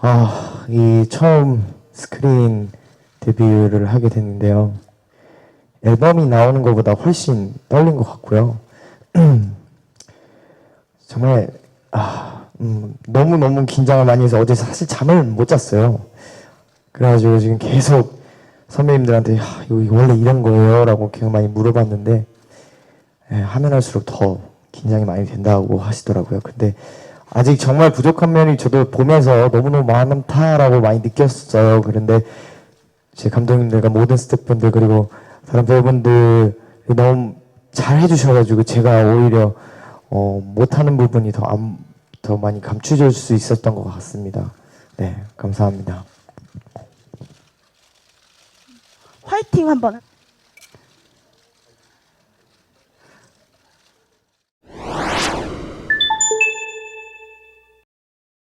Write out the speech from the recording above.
아, 이 처음 스크린 데뷔를 하게 됐는데요. 앨범이 나오는 것보다 훨씬 떨린 것 같고요. 정말 아, 음, 너무 너무 긴장을 많이 해서 어제 사실 잠을 못 잤어요. 그래가지고 지금 계속 선배님들한테 야, 이거, 이거 원래 이런 거예요?라고 계속 많이 물어봤는데 예, 하면 할수록 더 긴장이 많이 된다고 하시더라고요. 근데 아직 정말 부족한 면이 저도 보면서 너무너무 많다라고 많이 느꼈어요. 그런데 제 감독님들과 모든 스태프분들 그리고 다른 배우분들이 너무 잘 해주셔가지고 제가 오히려 어, 못하는 부분이 더, 안, 더 많이 감추질 수 있었던 것 같습니다. 네, 감사합니다. 화이팅 한번